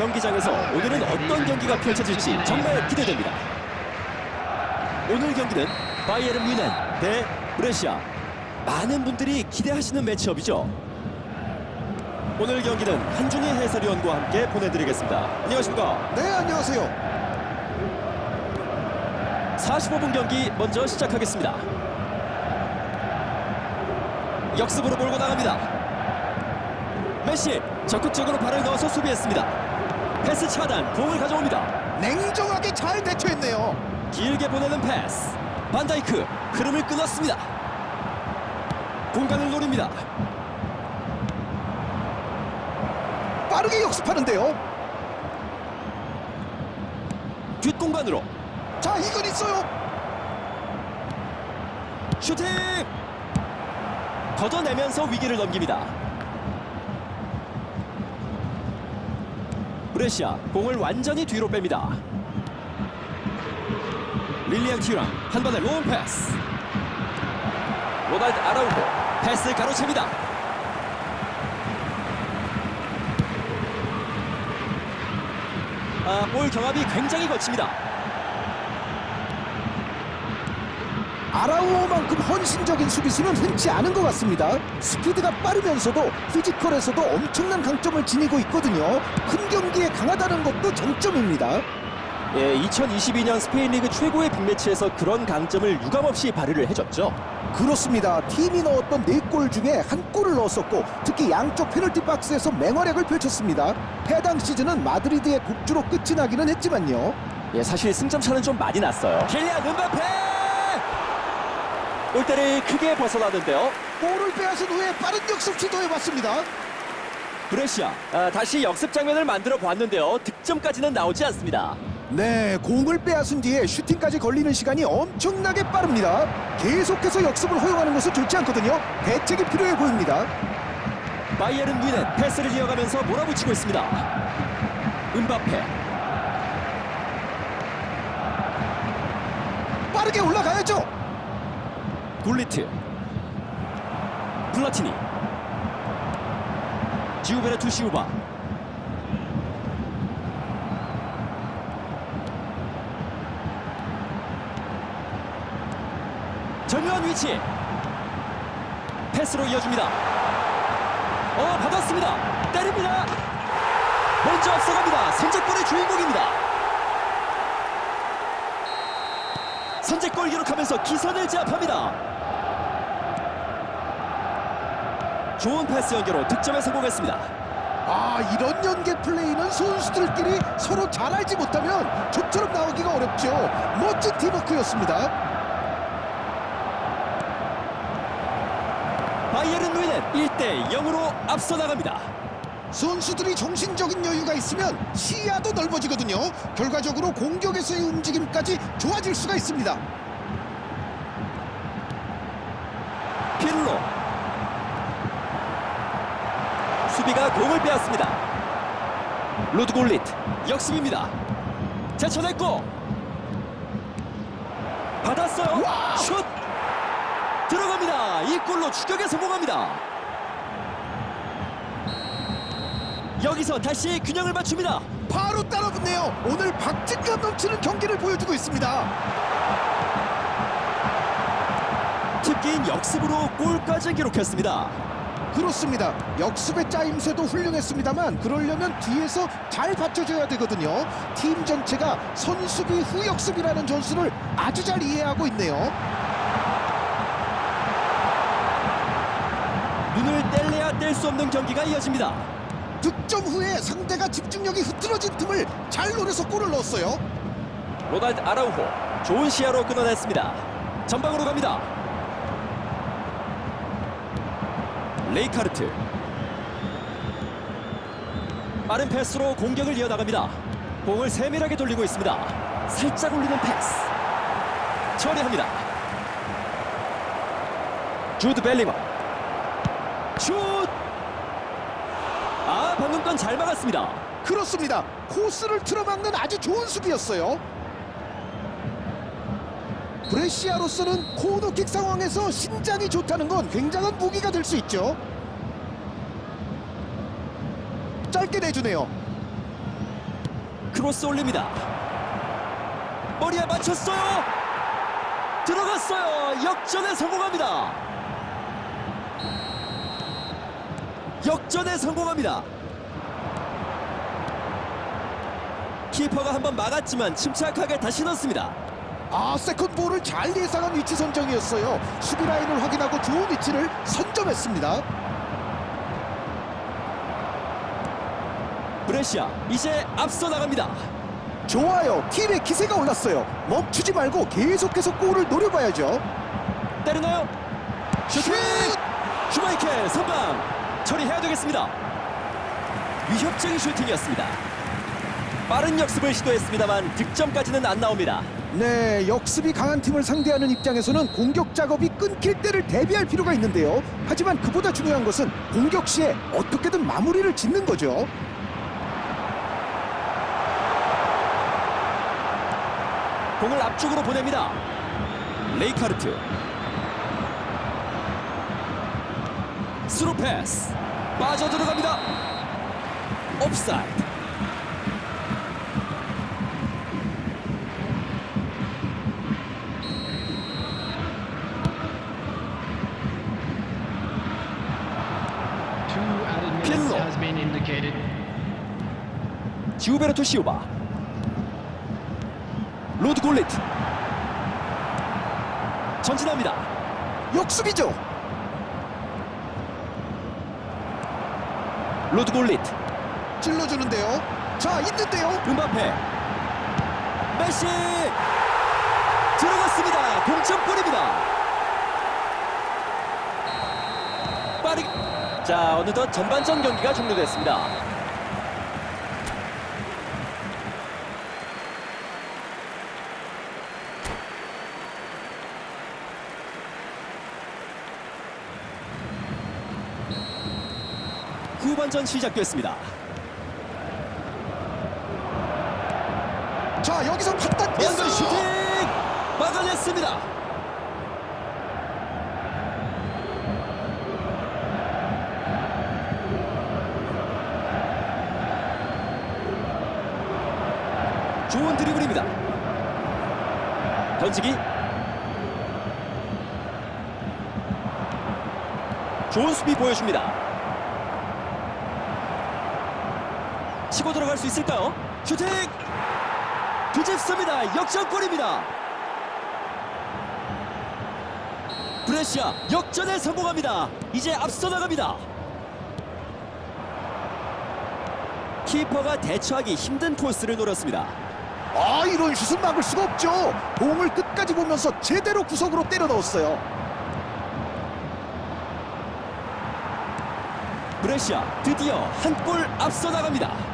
이 경기장에서 오늘은 어떤 경기가 펼쳐질지 정말 기대됩니다. 오늘 경기는 바이에른 뮌헨 대 브레시아. 많은 분들이 기대하시는 매치업이죠. 오늘 경기는 한중희 해설위원과 함께 보내드리겠습니다. 안녕하십니까? 네, 안녕하세요. 45분 경기 먼저 시작하겠습니다. 역습으로 몰고 나갑니다. 메시 적극적으로 발을 넣어서 수비했습니다. 패스 차단, 공을 가져옵니다. 냉정하게 잘 대처했네요. 길게 보내는 패스. 반다이크 흐름을 끊었습니다. 공간을 노립니다. 빠르게 역습하는데요. 뒷공간으로 자, 이건 있어요. 슈팅! 걷어내면서 위기를 넘깁니다. 브레시아 공을 완전히 뒤로 뺍니다. 릴리안 티랑 한 번에 롱 패스. 로날드 아라우코 패스 가로챕니다. 아, 볼 경합이 굉장히 거칩니다. 아라우오만큼 헌신적인 수비수는 흔치 않은 것 같습니다. 스피드가 빠르면서도 피지컬에서도 엄청난 강점을 지니고 있거든요. 큰 경기에 강하다는 것도 장점입니다. 예, 2022년 스페인 리그 최고의 빅매치에서 그런 강점을 유감없이 발휘를 해줬죠. 그렇습니다. 팀이 넣었던 4골 중에 한 골을 넣었었고 특히 양쪽 페널티 박스에서 맹활약을 펼쳤습니다. 해당 시즌은 마드리드의 독주로 끝이 나기는 했지만요. 예, 사실 승점 차는 좀 많이 났어요. 킬리안 은바페! 골대를 크게 벗어나는데요. 골을 빼앗은 후에 빠른 역습 시도해 봤습니다. 브레시아 아, 다시 역습 장면을 만들어 보았는데요. 득점까지는 나오지 않습니다. 네, 공을 빼앗은 뒤에 슈팅까지 걸리는 시간이 엄청나게 빠릅니다. 계속해서 역습을 허용하는 것은 좋지 않거든요. 대책이 필요해 보입니다. 바이에른 뮌헨 패스를 이어가면서 몰아붙이고 있습니다. 은바페 빠르게 올라가야죠. 굴리트. 플라티니. 지우베르투 시우바. 절묘한 위치. 패스로 이어줍니다. 어 받았습니다. 때립니다. 먼저 앞서갑니다. 선제골의 주인공입니다 선제골 기록하면서 기선을 제압합니다 좋은 패스 연계로 득점에 성공했습니다 아, 이런 연계 플레이는 선수들끼리 서로 잘 알지 못하면 좀처럼 나오기가 어렵죠. 멋진 팀워크였습니다. 바이에른 뮌헨 1대 0으로 앞서 나갑니다 선수들이 정신적인 여유가 있으면 시야도 넓어지거든요. 결과적으로 공격에서의 움직임 까지 좋아질 수가 있습니다. pirlo 수비가 공을 빼앗습니다. 루드골리트 역습입니다. 제쳐냈고. 받았어요. 와우! 슛! 들어갑니다. 이 골로 추격에 성공합니다. 여기서 다시 균형을 맞춥니다 바로 따라붙네요. 오늘 박진감 넘치는 경기를 보여주고 있습니다. 특기인 역습으로 골까지 기록했습니다 그렇습니다. 역습의 짜임새도 훌륭했습니다만 그러려면 뒤에서 잘 받쳐줘야 되거든요. 팀 전체가 선수비 후 역습이라는 전술을 아주 잘 이해하고 있네요. 눈을 뗄래야 뗄 수 없는 경기가 이어집니다 득점 후에 상대가 집중력이 흐트러진 틈을 잘 노려서 골을 넣었어요. 로날드 아라우호 좋은 시야로 끊어냈습니다. 전방으로 갑니다. 레이카르트 빠른 패스로 공격을 이어나갑니다. 공을 세밀하게 돌리고 있습니다. 살짝 올리는 패스 처리합니다. 주드 벨링엄 슛! 아 방금 건잘 막았습니다. 그렇습니다. 코스를 틀어막는 아주 좋은 수비였어요. 브레시아로서는 코너킥 상황에서 신장이 좋다는 건 굉장한 무기가 될 수 있죠. 짧게 내주네요. 크로스 올립니다. 머리에 맞췄어요. 들어갔어요. 역전에 성공합니다. 역전에 성공합니다. 키퍼가 한번 막았지만 침착하게 다시 넣습니다. 아 세컨볼을 잘 예상한 위치 선정이었어요. 수비 라인을 확인하고 좋은 위치를 선점했습니다. 브레시아 이제 앞서 나갑니다. 좋아요. 팀의 기세가 올랐어요. 멈추지 말고 계속해서 골을 노려봐야죠. 때리나요? 슈팅! 슈마이켈 선방 처리해야 되겠습니다. 위협적인 슈팅이었습니다. 빠른 역습을 시도했습니다만 득점까지는 안 나옵니다. 네, 역습이 강한 팀을 상대하는 입장에서는 공격 작업이 끊길 때를 대비할 필요가 있는데요. 하지만 그보다 중요한 것은 공격 시에 어떻게든 마무리를 짓는 거죠. 공을 앞쪽으로 보냅니다. 레이카르트 스루 패스 빠져 들어갑니다. 옵사이드 지우베르토 시오바. 로드 골리트. 전진합니다. 역습이죠. 로드 골리트. 찔러주는데요. 자, 있는데요. 음바페. 메시! 들어갔습니다. 동점골입니다. 빠르게. 자 어느덧 전반전 경기가 종료됐습니다 후반전 시작됐습니다 자, 여기서 판단 연결 슈팅 막아냈습니다. 좋은 드리블입니다. 던지기. 좋은 수비 보여줍니다. 치고 들어갈 수 있을까요? 슈팅! 뒤집습니다. 역전골입니다. 브레시아 역전에 성공합니다. 이제 앞서 나갑니다. 키퍼가 대처하기 힘든 코스를 노렸습니다. 아, 이런 슛은 막을 수가 없죠. 공을 끝까지 보면서 제대로 구석으로 때려 넣었어요. 브레시아 드디어 한 골 앞서 나갑니다.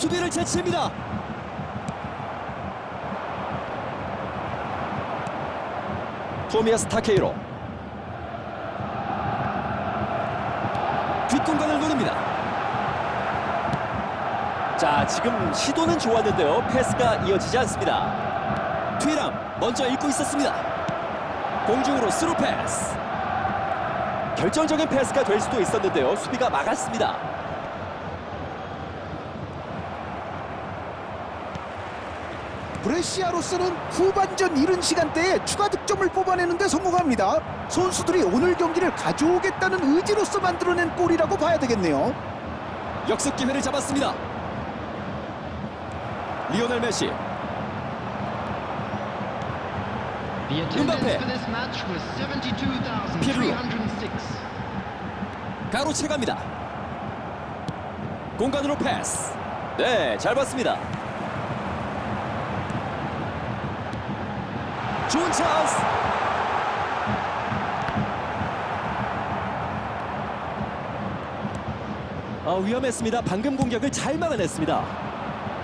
수비를 제칩니다. 토미아스 타케이로 뒷공간을 노립니다. 자, 지금 시도는 좋았는데요. 패스가 이어지지 않습니다. 트위람 먼저 읽고 있었습니다. 공중으로 스루 패스. 결정적인 패스가 될 수도 있었는데요. 수비가 막았습니다. 브레시아로서는 후반전 이른 시간대에 추가 득점을 뽑아내는데 성공합니다. 선수들이 오늘 경기를 가져오겠다는 의지로서 만들어낸 골이라고 봐야 되겠네요. 역습 기회를 잡았습니다. 리오넬 메시 The attendance Mbappe. for this match was Pirlo. 72,306. 가로채 갑니다. 공간으로 패스. 네, 잘 봤습니다. 좋은 찬스. 아, 위험했습니다. 방금 공격을 잘 막아냈습니다.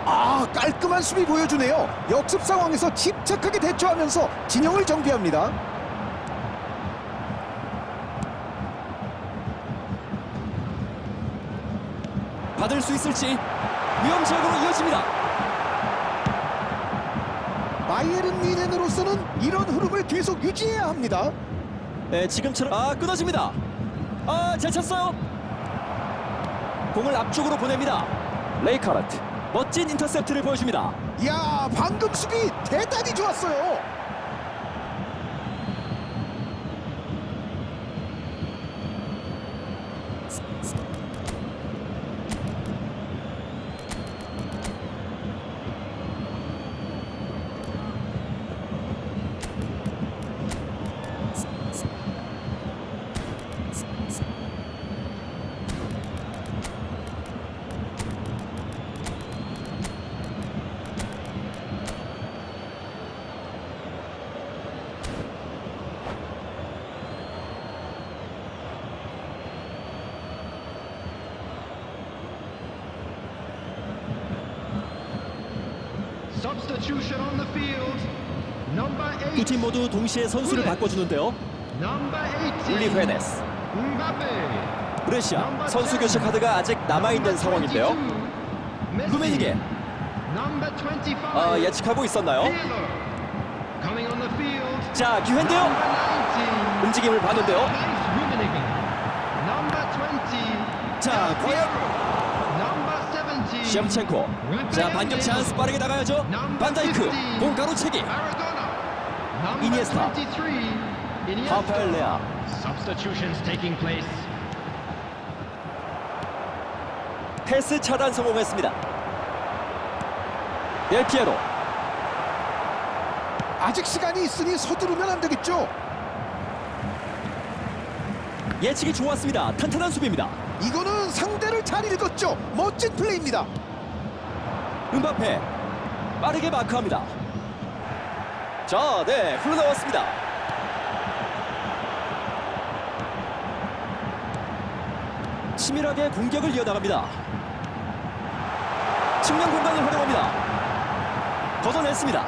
아 깔끔한 수비 보여주네요. 역습 상황에서 침착하게 대처하면서 진영을 정비합니다. 받을 수 있을지 위험 지역으로 이어집니다. 바이에른 미넨으로서는 이런 흐름을 계속 유지해야 합니다. 네, 지금처럼 아 끊어집니다. 아, 잘 찼어요. 공을 앞쪽으로 보냅니다. 레이카르트 멋진 인터셉트를 보여줍니다. 이야 방금 수비 대단히 좋았어요. 두 8. 팀 모두 동시에 선수를 바꿔주는데요. Number 18. 울리 Mbappe. 브레시아 선수 교체 카드가 아직 남아있는 상황인데요. 루메니게 Number 25. 아, 예측하고 있었나요? 자 기회인데요. Number 19. 움직임을 봤는데요. Nice Rummenigge. Number 20. 자 과연 Number 17. 시험첸코 자 반격 찬스 빠르게 나가야죠. 반다이크 공 가로채기 이니에스타. 23. Iniesta. 하파엘 레아. 패스 차단 성공했습니다. 델 피에로 아직 시간이 있으니 서두르면 안 되겠죠. 예측이 좋았습니다. 탄탄한 수비입니다. 이거는 상대를 잘 읽었죠. 멋진 플레이입니다. 음바페 빠르게 마크합니다. 자, 네 흘러나왔습니다. 치밀하게 공격을 이어나갑니다. 측면 공간을 활용합니다. 걷어냈습니다.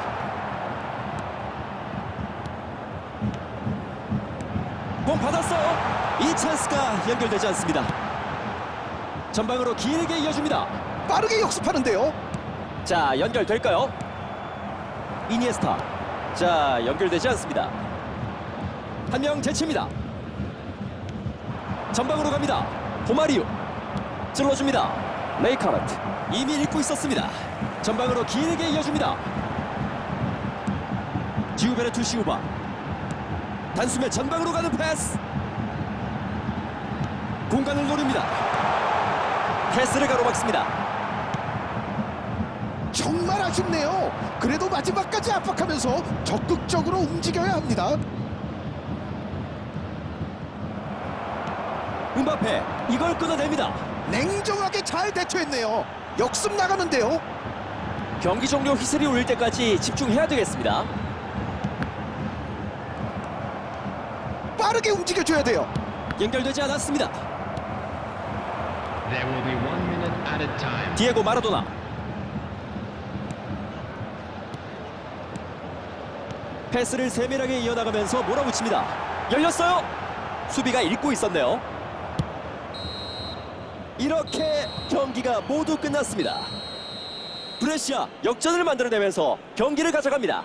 공 받았어요. 이 찬스가 연결되지 않습니다. 전방으로 길게 이어줍니다. 빠르게 역습하는데요. 자 연결될까요? 이니에스타. 자 연결되지 않습니다. 한 명 제칩니다. 전방으로 갑니다. 도마리우. 찔러줍니다. 레이카르트. 이미 읽고 있었습니다. 전방으로 길게 이어줍니다. 지우베르투 시우바 단숨에 전방으로 가는 패스. 공간을 노립니다 패스를 가로막습니다 정말 아쉽네요. 그래도 마지막까지 압박하면서 적극적으로 움직여야 합니다. 음바페 이걸 끊어냅니다 냉정하게 잘 대처했네요. 역습 나가는데요. 경기 종료 휘슬이 울릴 때까지 집중해야 되겠습니다. 빠르게 움직여줘야 돼요. 연결되지 않았습니다. 디에고 마라도나. 패스를 세밀하게 이어나가면서 몰아붙입니다. 열렸어요. 수비가 읽고 있었네요. 이렇게 경기가 모두 끝났습니다. 브레시아 역전을 만들어내면서 경기를 가져갑니다.